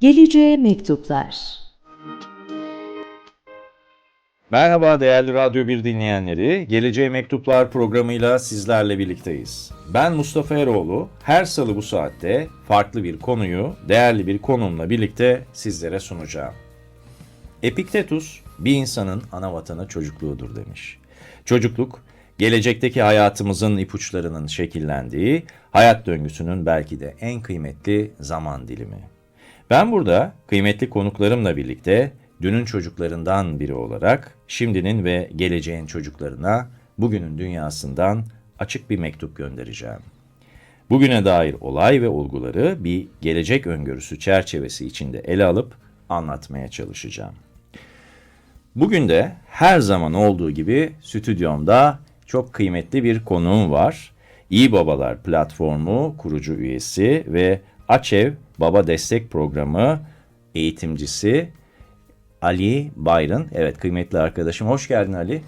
Geleceğe Mektuplar Merhaba değerli Radyo 1 dinleyenleri. Geleceğe Mektuplar programıyla sizlerle birlikteyiz. Ben Mustafa Eroğlu. Her salı bu saatte farklı bir konuyu değerli bir konumla birlikte sizlere sunacağım. Epiktetus bir insanın ana vatanı çocukluğudur demiş. Çocukluk gelecekteki hayatımızın ipuçlarının şekillendiği hayat döngüsünün belki de en kıymetli zaman dilimi. Ben burada kıymetli konuklarımla birlikte dünün çocuklarından biri olarak şimdinin ve geleceğin çocuklarına bugünün dünyasından açık bir mektup göndereceğim. Bugüne dair olay ve olguları bir gelecek öngörüsü çerçevesi içinde ele alıp anlatmaya çalışacağım. Bugün de her zaman olduğu gibi stüdyomda çok kıymetli bir konuğum var. İyi Babalar platformu kurucu üyesi ve Açev Baba Destek Programı eğitimcisi Ali Bayrın. Evet kıymetli arkadaşım hoş geldin Ali.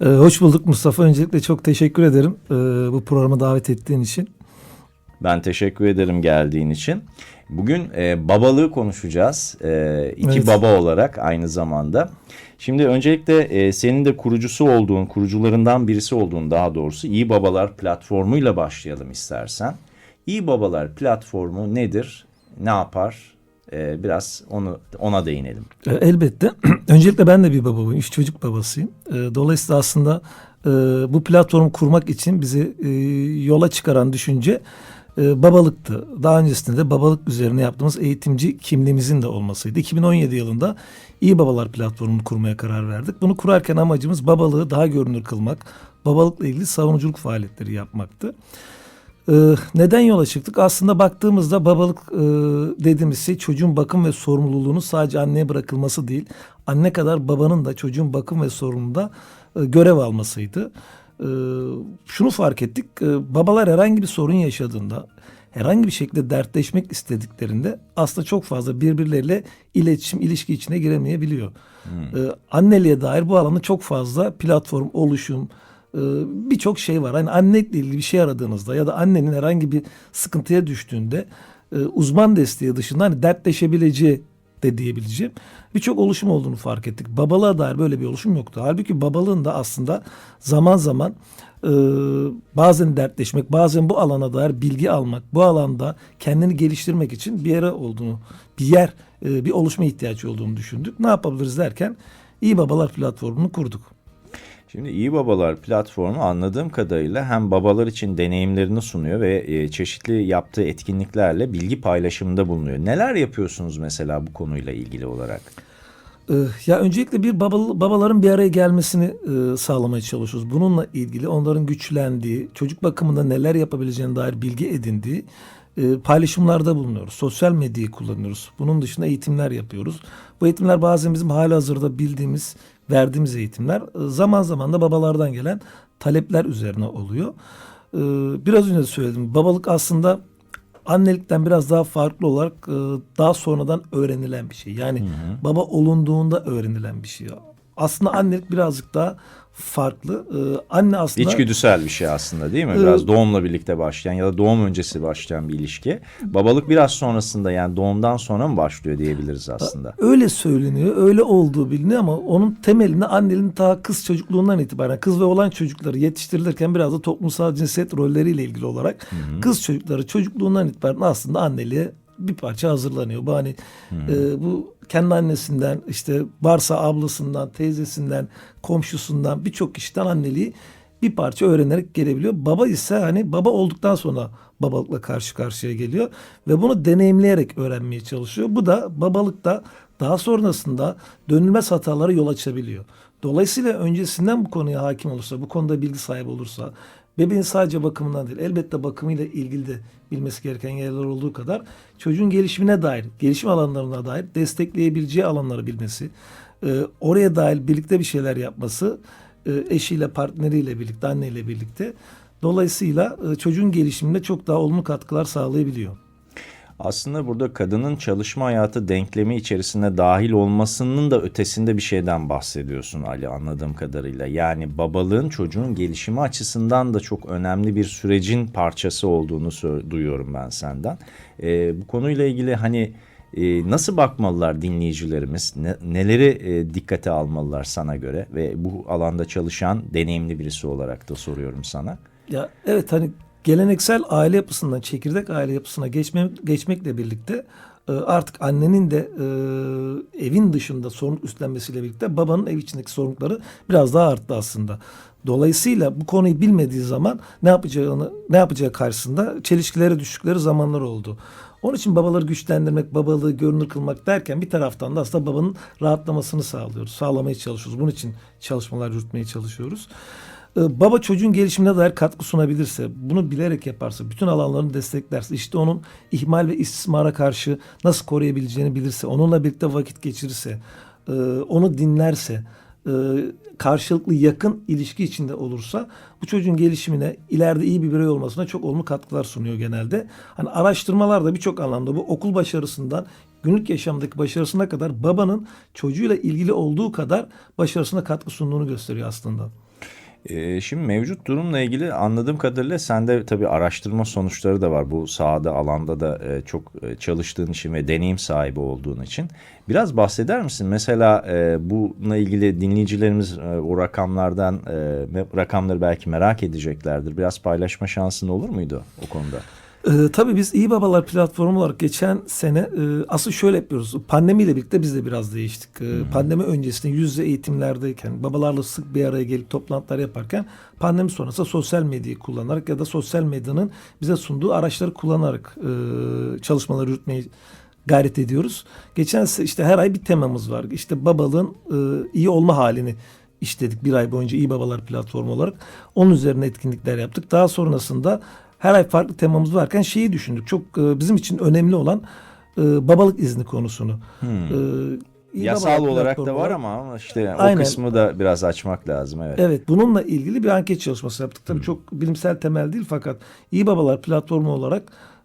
Ee, hoş bulduk Mustafa. Öncelikle çok teşekkür ederim ee, bu programa davet ettiğin için. Ben teşekkür ederim geldiğin için. Bugün e, babalığı konuşacağız. E, iki Evet. baba olarak aynı zamanda. Şimdi öncelikle e, senin de kurucusu olduğun, kurucularından birisi olduğun daha doğrusu İyi Babalar platformuyla başlayalım istersen. İyi Babalar platformu nedir? Ne yapar? E, biraz onu ona değinelim. Ee, elbette. Öncelikle ben de bir babamım. Üç çocuk babasıyım. Ee, dolayısıyla aslında e, bu platformu kurmak için bizi e, yola çıkaran düşünce e, babalıktı. Daha öncesinde de babalık üzerine yaptığımız eğitimci kimliğimizin de olmasıydı. 2017 yılında İyi Babalar platformunu kurmaya karar verdik. Bunu kurarken amacımız babalığı daha görünür kılmak, babalıkla ilgili savunuculuk faaliyetleri yapmaktı. Ee, neden yola çıktık? Aslında baktığımızda babalık e, dediğimiz şey çocuğun bakım ve sorumluluğunu sadece anneye bırakılması değil, anne kadar babanın da çocuğun bakım ve sorumluluğunda e, görev almasıydı. Ee, şunu fark ettik, e, babalar herhangi bir sorun yaşadığında, herhangi bir şekilde dertleşmek istediklerinde aslında çok fazla birbirleriyle iletişim, ilişki içine giremeyebiliyor. Ee, anneliğe dair bu alanda çok fazla platform, oluşum, e, birçok şey var. Hani annelikle ilgili bir şey aradığınızda ya da annenin herhangi bir sıkıntıya düştüğünde e, uzman desteği dışında hani dertleşebileceği de diyebileceğim birçok oluşum olduğunu fark ettik. Babalığa dair böyle bir oluşum yoktu. Halbuki babalığın da aslında zaman zaman e, bazen dertleşmek, bazen bu alana dair bilgi almak, bu alanda kendini geliştirmek için bir yere olduğunu, bir yer, e, bir oluşma ihtiyacı olduğunu düşündük. Ne yapabiliriz derken İyi Babalar platformunu kurduk. Şimdi İyi Babalar platformu anladığım kadarıyla hem babalar için deneyimlerini sunuyor ve e, çeşitli yaptığı etkinliklerle bilgi paylaşımında bulunuyor. Neler yapıyorsunuz mesela bu konuyla ilgili olarak? Ee, Ya öncelikle bir baba, babaların bir araya gelmesini e, sağlamaya çalışıyoruz. Bununla ilgili onların güçlendiği, çocuk bakımında neler yapabileceğine dair bilgi edindiği e, paylaşımlarda bulunuyoruz. Sosyal medyayı kullanıyoruz. Bunun dışında eğitimler yapıyoruz. Bu eğitimler bazen bizim halihazırda bildiğimiz, verdiğimiz eğitimler. E, Zaman zaman da babalardan gelen talepler üzerine oluyor. E, Biraz önce de söyledim. Babalık aslında annelikten biraz daha farklı olarak e, daha sonradan öğrenilen bir şey. Yani baba olunduğunda öğrenilen bir şey. Aslında annelik birazcık daha farklı. E, anne aslında İçgüdüsel bir şey aslında değil mi? Ee, Biraz doğumla birlikte başlayan ya da doğum öncesi başlayan bir ilişki. Babalık biraz sonrasında yani doğumdan sonra mı başlıyor diyebiliriz aslında. öyle söyleniyor, öyle olduğu biliniyor ama onun temelinde annenin ta kız çocukluğundan itibaren kız ve oğlan çocukları yetiştirilirken biraz da toplumsal cinsiyet rolleriyle ilgili olarak kız çocukları çocukluğundan itibaren aslında anneliğe bir parça hazırlanıyor. Bu hani e, bu kendi annesinden işte varsa ablasından, teyzesinden, komşusundan birçok kişiden anneliği bir parça öğrenerek gelebiliyor. Baba ise hani baba olduktan sonra babalıkla karşı karşıya geliyor ve bunu deneyimleyerek öğrenmeye çalışıyor. Bu da babalıkta daha sonrasında dönülmez hatalara yol açabiliyor. Dolayısıyla öncesinden bu konuya hakim olursa, bu konuda bilgi sahibi olursa, bebeğin sadece bakımından değil, elbette bakımıyla ilgili de bilmesi gereken yerler olduğu kadar çocuğun gelişimine dair, gelişim alanlarına dair destekleyebileceği alanları bilmesi, e, oraya dair birlikte bir şeyler yapması, e, eşiyle, partneriyle birlikte, anneyle birlikte. Dolayısıyla e, çocuğun gelişimine çok daha olumlu katkılar sağlayabiliyor. Aslında burada kadının çalışma hayatı denklemi içerisine dahil olmasının da ötesinde bir şeyden bahsediyorsun Ali anladığım kadarıyla. Yani babalığın çocuğun gelişimi açısından da çok önemli bir sürecin parçası olduğunu duyuyorum ben senden. Ee, bu konuyla ilgili hani E, nasıl bakmalılar dinleyicilerimiz? Ne- neleri e, dikkate almalılar sana göre? Ve bu alanda çalışan deneyimli birisi olarak da soruyorum sana. Ya evet hani geleneksel aile yapısından çekirdek aile yapısına geçme, geçmekle birlikte e, artık annenin de e, evin dışında sorumluluk üstlenmesiyle birlikte babanın ev içindeki sorumlulukları biraz daha arttı aslında. Dolayısıyla bu konuyu bilmediği zaman ne yapacağını ne yapacağı karşısında çelişkilere düştükleri zamanlar oldu. Onun için babaları güçlendirmek, babalığı görünür kılmak derken bir taraftan da aslında babanın rahatlamasını sağlıyoruz. Sağlamaya çalışıyoruz. Bunun için çalışmalar yürütmeye çalışıyoruz. Ee, Baba çocuğun gelişimine dair katkı sunabilirse, bunu bilerek yaparsa, bütün alanlarını desteklerse, işte onun ihmal ve istismara karşı nasıl koruyabileceğini bilirse, onunla birlikte vakit geçirirse, e, onu dinlerse, e, karşılıklı yakın ilişki içinde olursa bu çocuğun gelişimine, ileride iyi bir birey olmasına çok olumlu katkılar sunuyor genelde. Hani araştırmalar da birçok anlamda bu okul başarısından günlük yaşamdaki başarısına kadar babanın çocuğuyla ilgili olduğu kadar başarısına katkı sunduğunu gösteriyor aslında. Ee, Şimdi mevcut durumla ilgili anladığım kadarıyla sende tabii araştırma sonuçları da var. Bu sahada, alanda da e, çok e, çalıştığın için ve deneyim sahibi olduğun için. Biraz bahseder misin? Mesela e, bununla ilgili dinleyicilerimiz e, o rakamlardan, rakamları belki merak edeceklerdir. Biraz paylaşma şansın olur muydu o konuda? Ee, tabii biz iyi Babalar platformu olarak geçen sene e, asıl şöyle yapıyoruz. Pandemiyle birlikte biz de biraz değiştik. Ee, Pandemi öncesinde yüz yüze eğitimlerdeyken, babalarla sık bir araya gelip toplantılar yaparken pandemi sonrası sosyal medyayı kullanarak ya da sosyal medyanın bize sunduğu araçları kullanarak e, çalışmaları yürütmeyi gayret ediyoruz. Geçen işte her ay bir temamız var. İşte babalığın e, iyi olma halini işledik bir ay boyunca iyi babalar platformu olarak. Onun üzerine etkinlikler yaptık. Daha sonrasında her ay farklı temamız varken şeyi düşündük. Çok e, bizim için önemli olan e, babalık izni konusunu. E, iyi Yasal olarak da var ama ama işte o Aynen. kısmı da biraz açmak lazım. Evet. Evet bununla ilgili bir anket çalışması yaptık. Tabii çok bilimsel temel değil fakat iyi babalar platformu olarak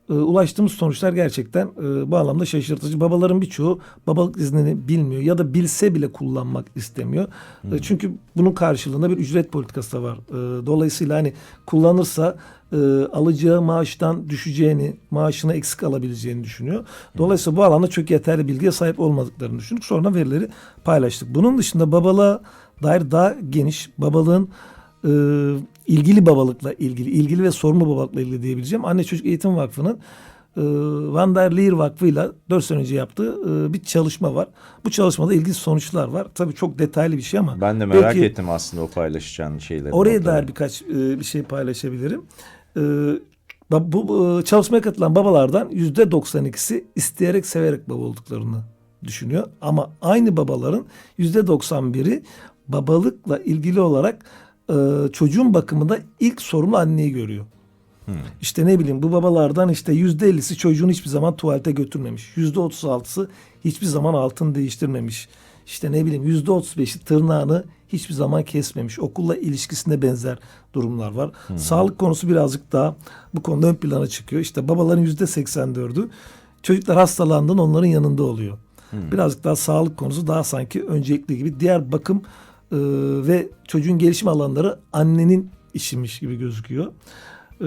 e, ulaştığımız sonuçlar gerçekten e, bu anlamda şaşırtıcı. Babaların birçoğu babalık iznini bilmiyor ya da bilse bile kullanmak istemiyor. E, çünkü bunun karşılığında bir ücret politikası da var. E, dolayısıyla hani kullanırsa e, alacağı maaştan düşeceğini, maaşına eksik alabileceğini düşünüyor. Dolayısıyla bu alanda çok yeterli bilgiye sahip olmadıklarını düşündük. Sonra verileri paylaştık. Bunun dışında babalığa dair daha geniş babalığın e, ilgili babalıkla ilgili, ilgili ve sorumlu babalıkla ilgili diyebileceğim. Anne Çocuk Eğitim Vakfı'nın e, Van der Leer Vakfı'yla 4 sene önce yaptığı e, bir çalışma var. Bu çalışmada ilginç sonuçlar var. Tabii çok detaylı bir şey ama. Ben de merak belki ettim aslında o paylaşacağın şeyleri. Oraya notları. dair birkaç e, bir şey paylaşabilirim. E, bu e, çalışmaya katılan babalardan yüzde 92'si isteyerek severek baba olduklarını düşünüyor. Ama aynı babaların yüzde 91'i babalıkla ilgili olarak e, çocuğun bakımında ilk sorumlu anneyi görüyor. İşte ne bileyim bu babalardan işte yüzde ellisi çocuğunu hiçbir zaman tuvalete götürmemiş. Yüzde otuz altısı hiçbir zaman altını değiştirmemiş. İşte ne bileyim yüzde otuz beşi tırnağını hiçbir zaman kesmemiş. Okulla ilişkisinde benzer durumlar var. Sağlık konusu birazcık daha bu konuda ön plana çıkıyor. İşte babaların yüzde seksen dördü çocuklar hastalandığında onların yanında oluyor. Birazcık daha sağlık konusu daha sanki öncelikli gibi. Diğer bakım e, ve çocuğun gelişim alanları annenin işiymiş gibi gözüküyor. Ee,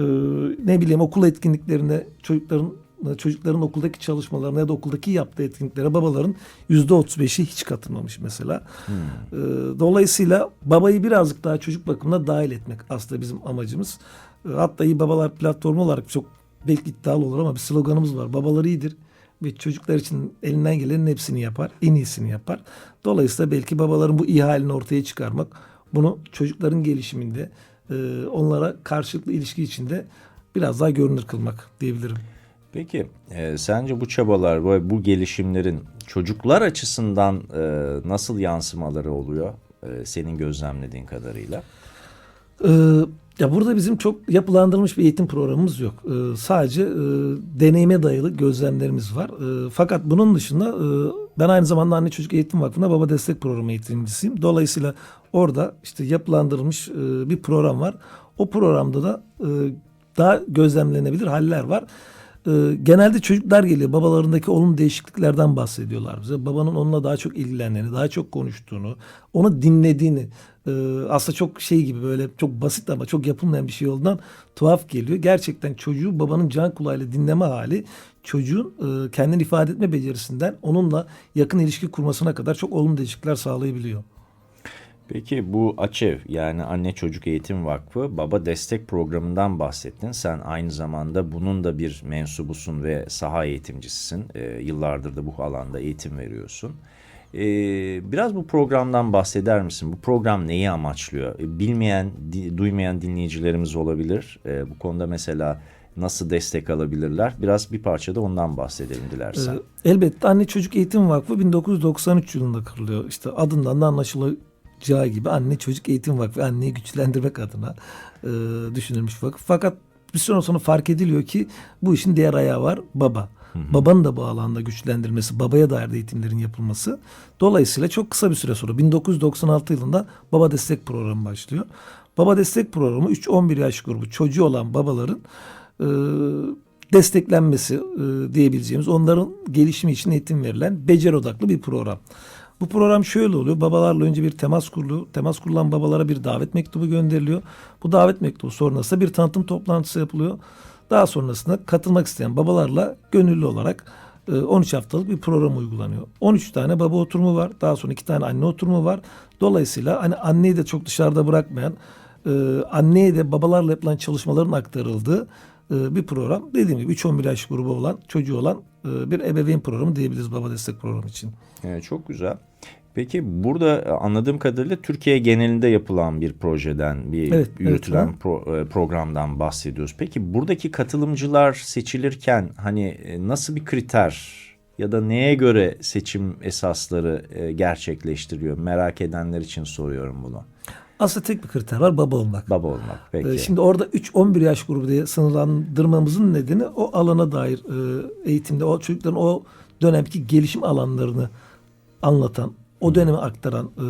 ne bileyim okul etkinliklerine çocukların çocukların okuldaki çalışmalarına ya da okuldaki yaptığı etkinliklere babaların yüzde otuz beşi hiç katılmamış mesela. Ee, dolayısıyla babayı birazcık daha çocuk bakımına dahil etmek aslında bizim amacımız. Ee, hatta iyi babalar platformu olarak çok belki iddialı olur ama bir sloganımız var. Babalar iyidir ve çocuklar için elinden gelenin hepsini yapar, en iyisini yapar. Dolayısıyla belki babaların bu iyi halini ortaya çıkarmak, bunu çocukların gelişiminde, e, onlara karşılıklı ilişki içinde biraz daha görünür kılmak diyebilirim. Peki e, sence bu çabalar ve bu gelişimlerin çocuklar açısından e, nasıl yansımaları oluyor e, senin gözlemlediğin kadarıyla? Ee, ya burada bizim çok yapılandırılmış bir eğitim programımız yok. Ee, sadece e, deneyime dayalı gözlemlerimiz var. Ee, fakat bunun dışında e, ben aynı zamanda Anne Çocuk Eğitim Vakfı'nda baba destek programı eğitimcisiyim. Dolayısıyla orada işte yapılandırılmış e, bir program var. O programda da e, daha gözlemlenebilir haller var. Ee, genelde çocuklar geliyor babalarındaki olumlu değişikliklerden bahsediyorlar bize. Babanın onunla daha çok ilgilendiğini, daha çok konuştuğunu, onu dinlediğini, e, aslında çok şey gibi böyle çok basit ama çok yapılmayan bir şey olduğundan tuhaf geliyor. Gerçekten çocuğu babanın can kulağıyla dinleme hali çocuğun e, kendini ifade etme becerisinden onunla yakın ilişki kurmasına kadar çok olumlu değişiklikler sağlayabiliyor. Peki bu AÇEV yani Anne Çocuk Eğitim Vakfı Baba Destek Programı'ndan bahsettin. Sen aynı zamanda bunun da bir mensubusun ve saha eğitimcisisin. Ee, yıllardır da bu alanda eğitim veriyorsun. Ee, biraz bu programdan bahseder misin? Bu program neyi amaçlıyor? Ee, Bilmeyen, di- duymayan dinleyicilerimiz olabilir. Ee, bu konuda mesela nasıl destek alabilirler? Biraz bir parça da ondan bahsedelim dilersen. Ee, elbette Anne Çocuk Eğitim Vakfı 1993 yılında kuruluyor. İşte adından da anlaşılacağı gibi Anne Çocuk Eğitim Vakfı anneyi güçlendirmek adına e, düşünülmüş vakıf. Fakat bir süre sonra fark ediliyor ki bu işin diğer ayağı var baba. Babanın da bu alanda güçlendirilmesi, babaya dair eğitimlerin yapılması. Dolayısıyla çok kısa bir süre sonra 1996 yılında Baba Destek Programı başlıyor. Baba Destek Programı 3-11 yaş grubu çocuğu olan babaların e, desteklenmesi e, diyebileceğimiz onların gelişimi için eğitim verilen beceri odaklı bir program. Bu program şöyle oluyor. Babalarla önce bir temas kuruluyor. Temas kurulan babalara bir davet mektubu gönderiliyor. Bu davet mektubu sonrasında bir tanıtım toplantısı yapılıyor. Daha sonrasında katılmak isteyen babalarla gönüllü olarak e, 13 haftalık bir program uygulanıyor. 13 tane baba oturumu var. Daha sonra 2 tane anne oturumu var. Dolayısıyla hani anneyi de çok dışarıda bırakmayan, e, anneye de babalarla yapılan çalışmaların aktarıldığı e, bir program. Dediğim gibi 3-11 yaş grubu olan, çocuğu olan e, bir ebeveyn programı diyebiliriz baba destek programı için. Evet, çok güzel. Peki burada e, anladığım kadarıyla Türkiye genelinde yapılan bir projeden, bir Evet, yürütülen evet, pro- e, programdan bahsediyoruz. Peki buradaki katılımcılar seçilirken hani e, nasıl bir kriter ya da neye göre seçim esasları gerçekleştiriyor? Merak edenler için soruyorum bunu. Aslında tek bir kriter var baba olmak. Baba olmak. Peki. Ee, Şimdi orada 3-11 yaş grubu diye sınırlandırmamızın nedeni o alana dair eğitimde o çocukların o dönemki gelişim alanlarını anlatan, o döneme aktaran e,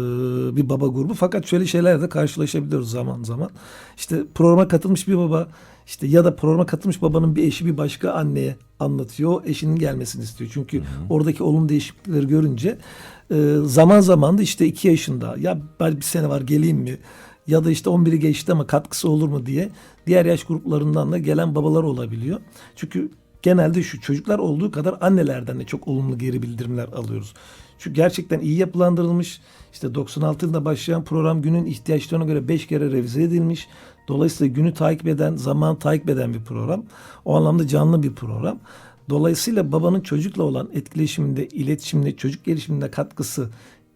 bir baba grubu. Fakat şöyle şeylerle de karşılaşabiliyoruz zaman zaman. İşte programa katılmış bir baba işte ya da programa katılmış babanın bir eşi bir başka anneye anlatıyor. Eşinin gelmesini istiyor. Çünkü oradaki olumlu değişiklikleri görünce e, zaman zaman da işte 2 yaşında ya ben bir sene var geleyim mi? ya da işte 11'i geçti ama katkısı olur mu diye diğer yaş gruplarından da gelen babalar olabiliyor. Çünkü genelde şu çocuklar olduğu kadar annelerden de çok olumlu geri bildirimler alıyoruz. Çünkü gerçekten iyi yapılandırılmış. İşte 96 yılında başlayan program günün ihtiyaçlarına göre 5 kere revize edilmiş. Dolayısıyla günü takip eden, zaman takip eden bir program. O anlamda canlı bir program. Dolayısıyla babanın çocukla olan etkileşiminde, iletişiminde, çocuk gelişiminde katkısı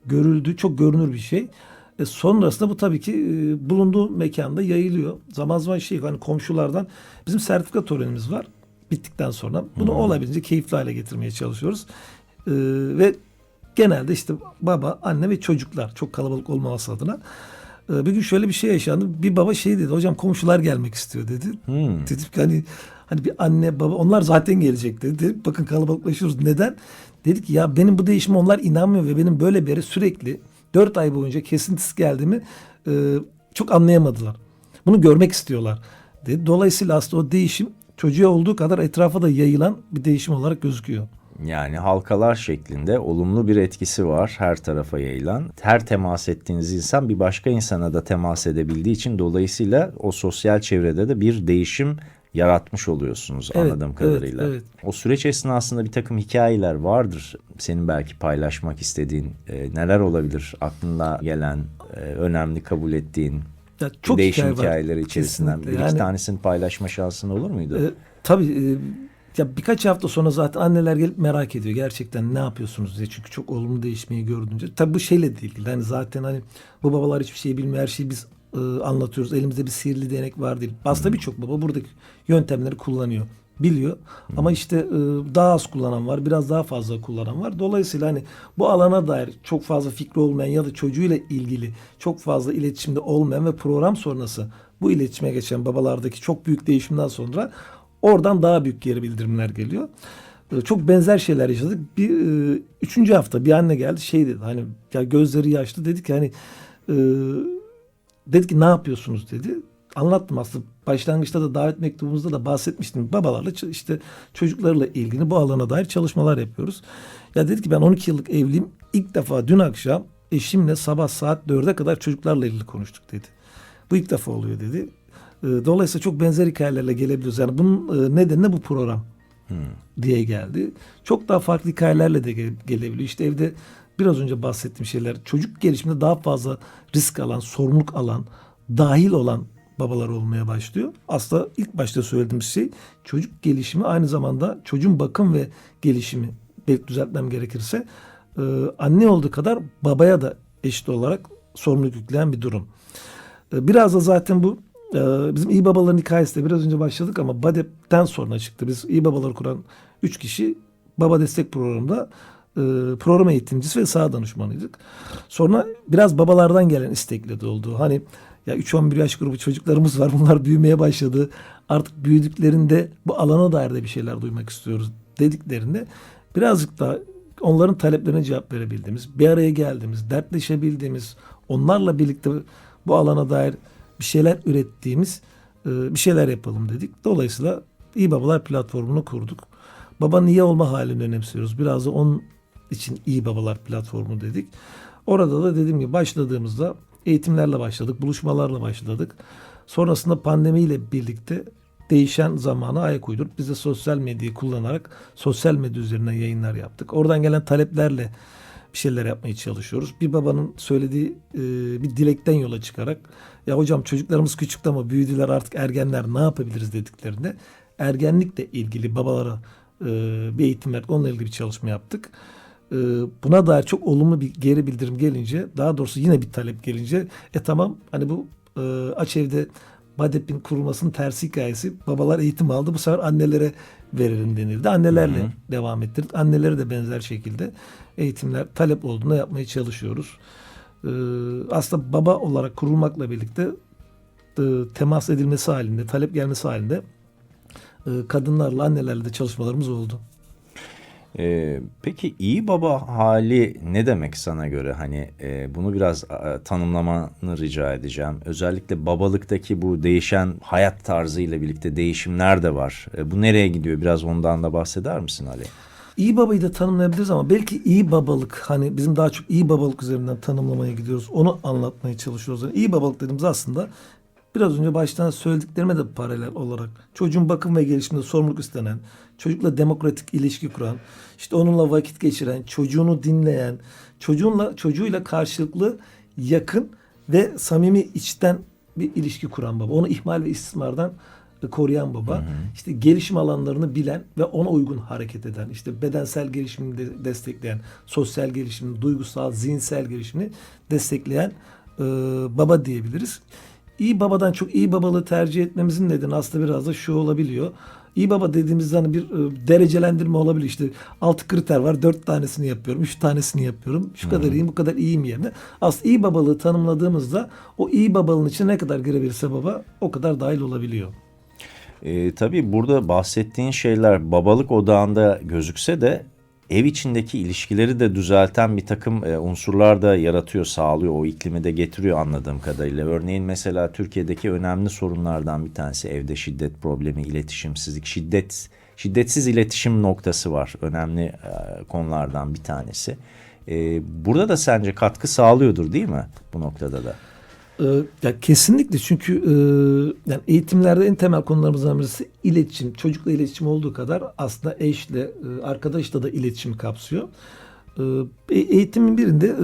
görüldü. Çok görünür bir şey. E sonrasında bu tabii ki e, bulunduğu mekanda yayılıyor. Zaman zaman şey hani komşulardan bizim sertifika törenimiz var bittikten sonra. Bunu olabildiğince keyifli hale getirmeye çalışıyoruz. E, ve genelde işte baba, anne ve çocuklar çok kalabalık olmaması adına. E, bir gün şöyle bir şey yaşandı. Bir baba şey dedi. Hocam komşular gelmek istiyor dedi. Hmm. Dedim ki hani hani bir anne baba onlar zaten gelecek dedi. Bakın kalabalıklaşıyoruz. Neden? Dedik ki ya benim bu değişime onlar inanmıyor ve benim böyle bir yere sürekli 4 ay boyunca kesintisiz geldiğimi e, çok anlayamadılar. Bunu görmek istiyorlar dedi. Dolayısıyla aslında o değişim çocuğa olduğu kadar etrafa da yayılan bir değişim olarak gözüküyor. Yani halkalar şeklinde olumlu bir etkisi var her tarafa yayılan. Her temas ettiğiniz insan bir başka insana da temas edebildiği için dolayısıyla o sosyal çevrede de bir değişim yaratmış oluyorsunuz Evet, anladığım evet, kadarıyla. evet. O süreç esnasında bir takım hikayeler vardır. Senin belki paylaşmak istediğin e, neler olabilir aklına gelen, e, önemli kabul ettiğin Ya çok değişim hikaye var. hikayeleri içerisinden Kesinlikle. bir iki Yani- tanesini paylaşma şansın olur muydu? E, tabii e, ya birkaç hafta sonra zaten anneler gelip merak ediyor gerçekten ne yapıyorsunuz diye. Çünkü çok olumlu değişmeyi gördüğünce. Tabii bu şeyle de ilgili. Hani zaten hani bu babalar hiçbir şey bilmiyor. Her şeyi biz e, anlatıyoruz. Elimizde bir sihirli değnek var değil. Aslında birçok baba buradaki yöntemleri kullanıyor. Biliyor. Ama işte e, daha az kullanan var. Biraz daha fazla kullanan var. Dolayısıyla hani bu alana dair çok fazla fikri olmayan ya da çocuğuyla ilgili çok fazla iletişimde olmayan ve program sonrası bu iletişime geçen babalardaki çok büyük değişimden sonra Oradan daha büyük geri bildirimler geliyor. Ee, Çok benzer şeyler yaşadık. Bir e, üçüncü hafta bir anne geldi şey dedi hani ya gözleri yaşlı dedi ki hani e, dedi ki ne yapıyorsunuz dedi. Anlattım aslında başlangıçta da davet mektubumuzda da bahsetmiştim. Babalarla işte çocuklarla ilgili bu alana dair çalışmalar yapıyoruz. Ya dedi ki ben 12 yıllık evliyim. İlk defa dün akşam eşimle sabah saat 4'e kadar çocuklarla ilgili konuştuk dedi. Bu ilk defa oluyor dedi. E, dolayısıyla çok benzer hikayelerle gelebiliyoruz. Yani bunun e, nedeni de bu program diye geldi. Çok daha farklı hikayelerle de gel- gelebiliyor. İşte evde biraz önce bahsettiğim şeyler çocuk gelişiminde daha fazla risk alan, sorumluluk alan, dahil olan babalar olmaya başlıyor. Aslında ilk başta söylediğim şey çocuk gelişimi aynı zamanda çocuğun bakım ve gelişimi belki düzeltmem gerekirse e, anne olduğu kadar babaya da eşit olarak sorumluluk yükleyen bir durum. E, Biraz da zaten bu e, bizim iyi babaların hikayesi de biraz önce başladık ama BADEP'ten sonra çıktı. Biz iyi babaları kuran üç kişi baba destek programında program eğitimcisi ve sağ danışmanıydık. Sonra biraz babalardan gelen istekle de oldu. Hani ya 3-11 yaş grubu çocuklarımız var. Bunlar büyümeye başladı. Artık büyüdüklerinde bu alana dair de bir şeyler duymak istiyoruz dediklerinde birazcık daha onların taleplerine cevap verebildiğimiz, bir araya geldiğimiz, dertleşebildiğimiz, onlarla birlikte bu alana dair bir şeyler ürettiğimiz e, bir şeyler yapalım dedik. Dolayısıyla İyi Babalar platformunu kurduk. Babanın iyi olma halini önemsiyoruz. Biraz da onun için İyi Babalar platformu dedik. Orada da dediğim gibi başladığımızda eğitimlerle başladık, buluşmalarla başladık. Sonrasında pandemiyle birlikte değişen zamana ayak uydurup biz de sosyal medyayı kullanarak sosyal medya üzerinden yayınlar yaptık. Oradan gelen taleplerle bir şeyler yapmaya çalışıyoruz. Bir babanın söylediği e, bir dilekten yola çıkarak ya hocam çocuklarımız küçüktü ama büyüdüler artık ergenler ne yapabiliriz dediklerinde ergenlikle ilgili babalara e, bir eğitim verdik. Onunla ilgili bir çalışma yaptık. E, buna dair çok olumlu bir geri bildirim gelince daha doğrusu yine bir talep gelince e tamam hani bu e, aç evde BADEP'in kurulmasının tersi hikayesi babalar eğitim aldı bu sefer annelere verelim denildi. Annelerle Hı hı. devam ettirdik. Annelere de benzer şekilde eğitimler talep olduğunda yapmaya çalışıyoruz. Ee, aslında baba olarak kurulmakla birlikte e, temas edilmesi halinde, talep gelmesi halinde e, kadınlarla, annelerle de çalışmalarımız oldu. Ee, peki iyi baba hali ne demek sana göre? Hani e, bunu biraz e, tanımlamanı rica edeceğim. Özellikle babalıktaki bu değişen hayat tarzıyla birlikte değişimler de var. E, bu nereye gidiyor? Biraz ondan da bahseder misin Ali? İyi babayı da tanımlayabiliriz ama belki iyi babalık hani bizim daha çok iyi babalık üzerinden tanımlamaya gidiyoruz. Onu anlatmaya çalışıyoruz. Yani iyi babalık dediğimiz aslında biraz önce baştan söylediklerime de paralel olarak çocuğun bakım ve gelişiminde sorumluluk istenen, çocukla demokratik ilişki kuran, işte onunla vakit geçiren, çocuğunu dinleyen, çocuğunla çocuğuyla karşılıklı yakın ve samimi içten bir ilişki kuran baba. Onu ihmal ve istismardan e, koruyan baba. İşte gelişim alanlarını bilen ve ona uygun hareket eden, işte bedensel gelişimini de destekleyen, sosyal gelişimini, duygusal, zihinsel gelişimini destekleyen e, baba diyebiliriz. İyi babadan çok iyi babalığı tercih etmemizin nedeni aslında biraz da şu olabiliyor. İyi baba dediğimizde hani bir e, derecelendirme olabilir. İşte altı kriter var. Dört tanesini yapıyorum. Üç tanesini yapıyorum. Şu kadar iyiyim bu kadar iyiyim yerine. Aslında iyi babalığı tanımladığımızda o iyi babalığın içine ne kadar girebilirse baba o kadar dahil olabiliyor. E, tabii burada bahsettiğin şeyler babalık odağında gözükse de ev içindeki ilişkileri de düzelten bir takım e, unsurlar da yaratıyor, sağlıyor. O iklimi de getiriyor anladığım kadarıyla. Örneğin mesela Türkiye'deki önemli sorunlardan bir tanesi evde şiddet problemi, iletişimsizlik, şiddet şiddetsiz iletişim noktası var. Önemli e, konulardan bir tanesi. E, burada da sence katkı sağlıyordur değil mi bu noktada da? Ee, ya kesinlikle çünkü e, yani eğitimlerde en temel konularımızdan birisi iletişim. Çocukla iletişim olduğu kadar aslında eşle, e, arkadaşla da iletişimi kapsıyor. Ee, e- eğitimin birinde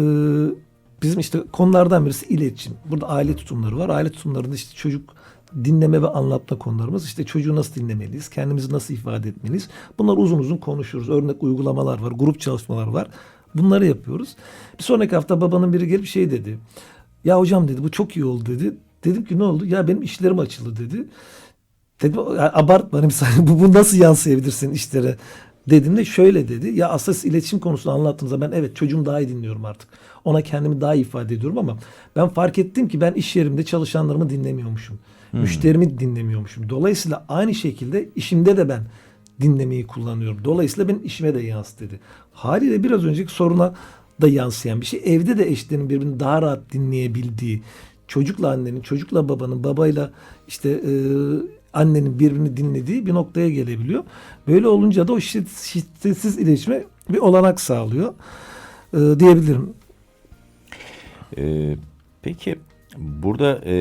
bizim işte konulardan birisi iletişim. Burada aile tutumları var. Aile tutumlarında işte çocuk dinleme ve anlatma konularımız. İşte çocuğu nasıl dinlemeliyiz, kendimizi nasıl ifade etmeliyiz. Bunlar uzun uzun konuşuruz. Örnek uygulamalar var, grup çalışmalar var. Bunları yapıyoruz. Bir sonraki hafta babanın biri gelip şey dedi. Ya hocam dedi bu çok iyi oldu dedi. Dedim ki ne oldu? Ya benim işlerim açıldı dedi. Dedim "Ya abartma hani bu, bu nasıl yansıyabilir senin işlere? Dediğimde şöyle dedi. Ya aslında iletişim konusunu anlattığınızda ben evet çocuğumu daha iyi dinliyorum artık. Ona kendimi daha iyi ifade ediyorum ama ben fark ettim ki ben iş yerimde çalışanlarımı dinlemiyormuşum. Müşterimi dinlemiyormuşum. Dolayısıyla aynı şekilde işimde de ben dinlemeyi kullanıyorum. Dolayısıyla benim işime de yansıt dedi. Haliyle biraz önceki soruna da yansıyan bir şey. Evde de eşlerin birbirini daha rahat dinleyebildiği, çocukla annenin, çocukla babanın, babayla işte e, annenin birbirini dinlediği bir noktaya gelebiliyor. Böyle olunca da o şiddet- şiddetsiz iletişime bir olanak sağlıyor e, diyebilirim. Ee, peki burada e,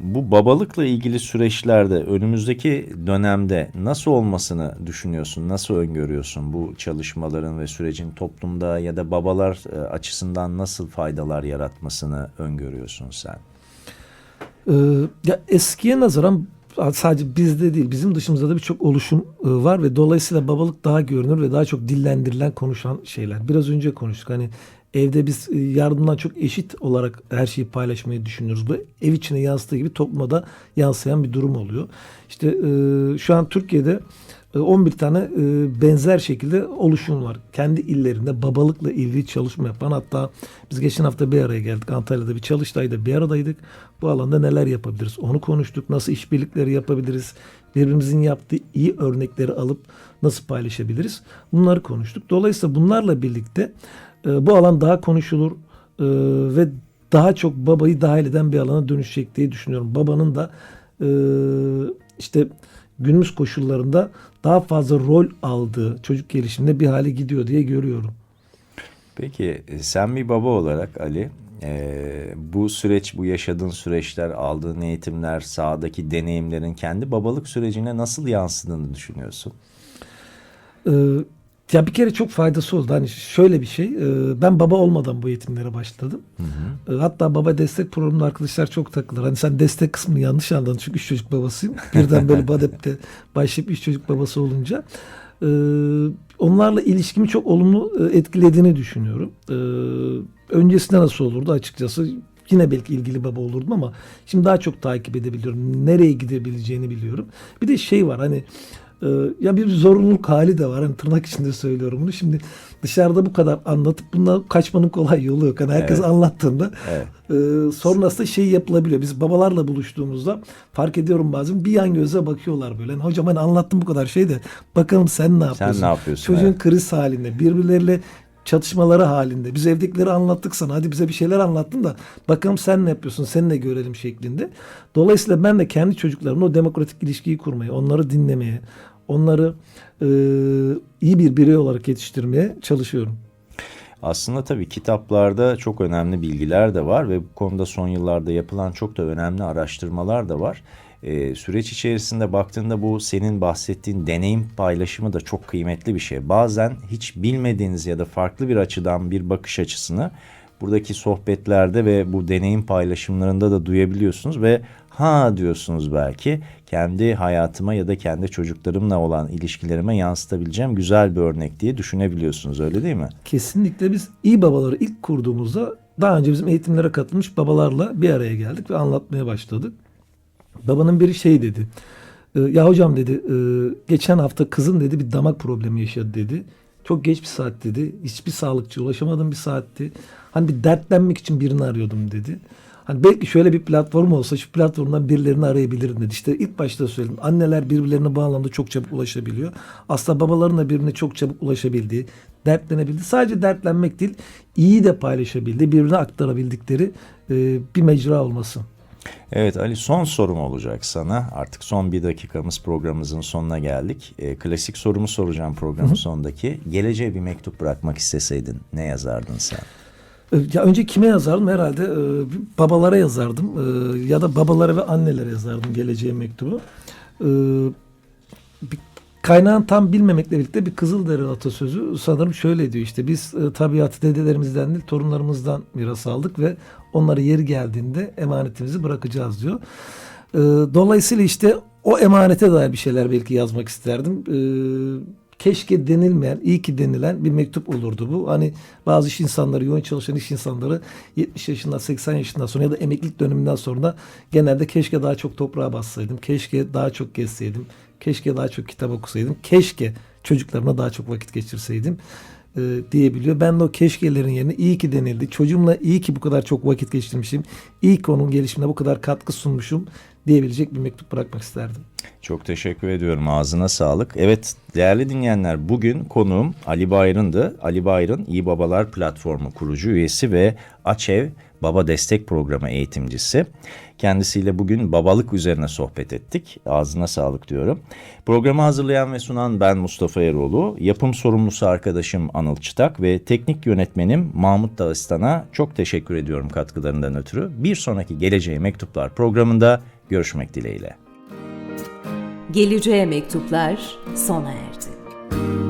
bu babalıkla ilgili süreçlerde önümüzdeki dönemde nasıl olmasını düşünüyorsun? Nasıl öngörüyorsun bu çalışmaların ve sürecin toplumda ya da babalar e, açısından nasıl faydalar yaratmasını öngörüyorsun sen? Ee, ya eskiye nazaran sadece bizde değil bizim dışımızda da birçok oluşum e, var ve dolayısıyla babalık daha görünür ve daha çok dillendirilen konuşan şeyler. Biraz önce konuştuk hani evde biz e, yardımdan çok eşit olarak her şeyi paylaşmayı düşünüyoruz. Bu ev içine yansıdığı gibi topluma da yansıyan bir durum oluyor. İşte e, şu an Türkiye'de e, 11 tane e, benzer şekilde oluşum var. Kendi illerinde babalıkla ilgili çalışma yapan hatta biz geçen hafta bir araya geldik. Antalya'da bir çalıştayda bir aradaydık. Bu alanda neler yapabiliriz? Onu konuştuk. Nasıl işbirlikleri yapabiliriz? Birbirimizin yaptığı iyi örnekleri alıp nasıl paylaşabiliriz? Bunları konuştuk. Dolayısıyla bunlarla birlikte e, bu alan daha konuşulur e, ve daha çok babayı dahil eden bir alana dönüşecek diye düşünüyorum. Babanın da e, işte günümüz koşullarında daha fazla rol aldığı çocuk gelişiminde bir hale gidiyor diye görüyorum. Peki e, sen bir baba olarak Ali e, bu süreç bu yaşadığın süreçler aldığın eğitimler sahadaki deneyimlerin kendi babalık sürecine nasıl yansıdığını düşünüyorsun? Ee, ya bir kere çok faydası oldu. Hani şöyle bir şey. e, ben baba olmadan bu eğitimlere başladım. E, hatta baba destek programında arkadaşlar çok takılır. Hani sen destek kısmını yanlış anladın. Çünkü üç çocuk babasıyım. Birden böyle BADEP'te başlayıp üç çocuk babası olunca. e, onlarla ilişkimi çok olumlu etkilediğini düşünüyorum. Öncesinde nasıl olurdu açıkçası yine belki ilgili baba olurdum ama şimdi daha çok takip edebiliyorum. Nereye gidebileceğini biliyorum. Bir de şey var hani ee, ya bir zorunluluk hali de var. Hani tırnak içinde söylüyorum bunu. Şimdi dışarıda bu kadar anlatıp bundan kaçmanın kolay yolu yok. Hani herkes Evet. anlattığında Evet. e, sonrasında şey yapılabiliyor. Biz babalarla buluştuğumuzda fark ediyorum bazen bir yan göze bakıyorlar böyle. Hani, Hocam hani anlattım bu kadar şey de bakalım sen ne yapıyorsun? ne yapıyorsun? Çocuğun Evet. kriz halinde birbirleriyle çatışmaları halinde. Biz evdekileri anlattık sana. Hadi bize bir şeyler anlattın da bakalım sen ne yapıyorsun? Seni de görelim şeklinde. Dolayısıyla ben de kendi çocuklarımla o demokratik ilişkiyi kurmaya, onları dinlemeye, onları e, iyi bir birey olarak yetiştirmeye çalışıyorum. Aslında tabii kitaplarda çok önemli bilgiler de var ve bu konuda son yıllarda yapılan çok da önemli araştırmalar da var. Ee, süreç içerisinde baktığında bu senin bahsettiğin deneyim paylaşımı da çok kıymetli bir şey. Bazen hiç bilmediğiniz ya da farklı bir açıdan bir bakış açısını buradaki sohbetlerde ve bu deneyim paylaşımlarında da duyabiliyorsunuz ve ha diyorsunuz belki kendi hayatıma ya da kendi çocuklarımla olan ilişkilerime yansıtabileceğim güzel bir örnek diye düşünebiliyorsunuz öyle değil mi? Kesinlikle biz iyi babaları ilk kurduğumuzda daha önce bizim eğitimlere katılmış babalarla bir araya geldik ve anlatmaya başladık. Babanın biri şey dedi. "E, Ya hocam dedi e, geçen hafta kızın dedi bir damak problemi yaşadı dedi. Çok geç bir saat dedi. Hiçbir sağlıkçı ulaşamadığım bir saatti. Hani bir dertlenmek için birini arıyordum dedi. Hani belki şöyle bir platform olsa şu platformdan birilerini arayabilirim dedi. İşte ilk başta söyledim. Anneler birbirlerine bu anlamda çok çabuk ulaşabiliyor. Aslında babaların da birbirine çok çabuk ulaşabildiği, dertlenebildiği, sadece dertlenmek değil, iyi de paylaşabildiği, birbirine aktarabildikleri bir mecra olması. Evet Ali son sorum olacak sana. Artık son bir dakikamız programımızın sonuna geldik. Ee, klasik sorumu soracağım programın sonundaki. Geleceğe bir mektup bırakmak isteseydin ne yazardın sen? E, Ya önce kime yazardım? Herhalde e, babalara yazardım. E, ya da babalara ve annelere yazardım geleceğe mektubu. E, kaynağını tam bilmemekle birlikte bir Kızılderili atasözü sanırım şöyle diyor işte biz e, tabiatı dedelerimizden değil torunlarımızdan miras aldık ve onları yeri geldiğinde emanetimizi bırakacağız diyor. E, dolayısıyla işte o emanete dair bir şeyler belki yazmak isterdim. E, keşke denilmeyen, iyi ki denilen bir mektup olurdu bu. Hani bazı iş insanları, yoğun çalışan iş insanları 70 yaşından 80 yaşından sonra ya da emeklilik döneminden sonra genelde keşke daha çok toprağa bassaydım, keşke daha çok gezseydim, keşke daha çok kitap okusaydım, keşke çocuklarımla daha çok vakit geçirseydim e, diyebiliyor. Ben de o keşkelerin yerine iyi ki denildi. Çocuğumla iyi ki bu kadar çok vakit geçirmişim. İyi ki onun gelişimine bu kadar katkı sunmuşum diyebilecek bir mektup bırakmak isterdim. Çok teşekkür ediyorum. Ağzına sağlık. Evet değerli dinleyenler bugün konuğum Ali Bayrın'dı. Ali Bayrın İyi Babalar Platformu kurucu üyesi ve Açev Baba Destek Programı eğitimcisi. Kendisiyle bugün babalık üzerine sohbet ettik. Ağzına sağlık diyorum. Programı hazırlayan ve sunan ben Mustafa Eroğlu. Yapım sorumlusu arkadaşım Anıl Çıtak ve teknik yönetmenim Mahmut Dağıstan'a çok teşekkür ediyorum katkılarından ötürü. Bir sonraki Geleceğe Mektuplar programında görüşmek dileğiyle. Geleceğe mektuplar sona erdi.